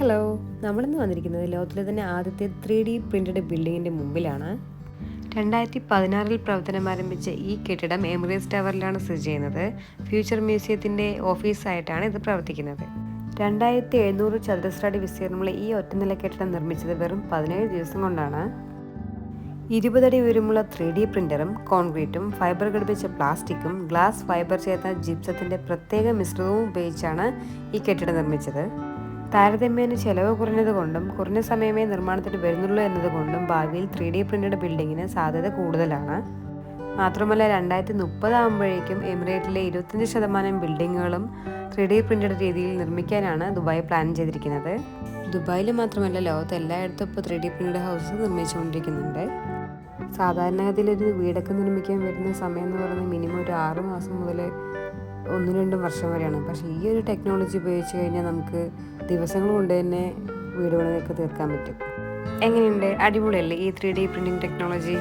Hello നമ്മളിന്ന് വന്നിരിക്കുന്നത് ലോകത്തിലെ തന്നെ ആദ്യത്തെ ത്രീ ഡി പ്രിന്റഡ് ബിൽഡിങ്ങിന്റെ മുമ്പിലാണ്. രണ്ടായിരത്തി പതിനാറിൽ പ്രവർത്തനം ആരംഭിച്ച ഈ കെട്ടിടം എമിറേറ്റ്സ് ടവറിലാണ് സ്ഥിതി ചെയ്യുന്നത്. ഫ്യൂച്ചർ മ്യൂസിയത്തിന്റെ ഓഫീസായിട്ടാണ് ഇത് പ്രവർത്തിക്കുന്നത്. രണ്ടായിരത്തി എഴുന്നൂറ് ചതുരശ്രടി വിസ്തീർണമുള്ള ഈ ഒറ്റനില കെട്ടിടം നിർമ്മിച്ചത് വെറും പതിനേഴ് ദിവസം കൊണ്ടാണ്. ഇരുപതടി ഉയരമുള്ള ത്രീ ഡി പ്രിന്ററും കോൺക്രീറ്റും ഫൈബർ ഘടിപ്പിച്ച പ്ലാസ്റ്റിക്കും ഗ്ലാസ് ഫൈബർ ചേർത്ത ജിപ്സത്തിന്റെ പ്രത്യേക മിശ്രിതവും ഉപയോഗിച്ചാണ് ഈ കെട്ടിടം നിർമ്മിച്ചത്. താരതമ്യേന ചെലവ് കുറഞ്ഞതുകൊണ്ടും കുറഞ്ഞ സമയമേ നിർമ്മാണത്തിന് വരുന്നുള്ളൂ എന്നതുകൊണ്ടും ഭാവിയിൽ ത്രീ ഡി പ്രിന്റഡ് ബിൽഡിങ്ങിന് സാധ്യത കൂടുതലാണ്. മാത്രമല്ല രണ്ടായിരത്തി മുപ്പതാകുമ്പോഴേക്കും എമിറേറ്റിലെ ഇരുപത്തഞ്ച് ശതമാനം ബിൽഡിങ്ങുകളും ത്രീ ഡി പ്രിന്റഡ് രീതിയിൽ നിർമ്മിക്കാനാണ് ദുബായ് പ്ലാൻ ചെയ്തിരിക്കുന്നത്. ദുബായിൽ മാത്രമല്ല ലോകത്ത് എല്ലായിടത്തും ഇപ്പോൾ ത്രീ ഡി പ്രിന്റഡ് ഹൗസ് നിർമ്മിച്ചുകൊണ്ടിരിക്കുന്നുണ്ട്. സാധാരണഗതിയിൽ ഒരു വീടൊക്കെ നിർമ്മിക്കാൻ വരുന്ന സമയം എന്ന് പറയുന്നത് മിനിമം ഒരു ആറ് മാസം മുതൽ ഒന്നും രണ്ടും വർഷം വരെയാണ്. പക്ഷേ ഈ ഒരു ടെക്നോളജി ഉപയോഗിച്ച് കഴിഞ്ഞാൽ നമുക്ക് ദിവസങ്ങൾ കൊണ്ട് തന്നെ വീട് പണിതൊക്കെ തീർക്കാൻ പറ്റും. എങ്ങനെയുണ്ട്? അടിപൊളിയല്ലേ ഈ ത്രീ ഡി പ്രിന്റിങ് ടെക്നോളജി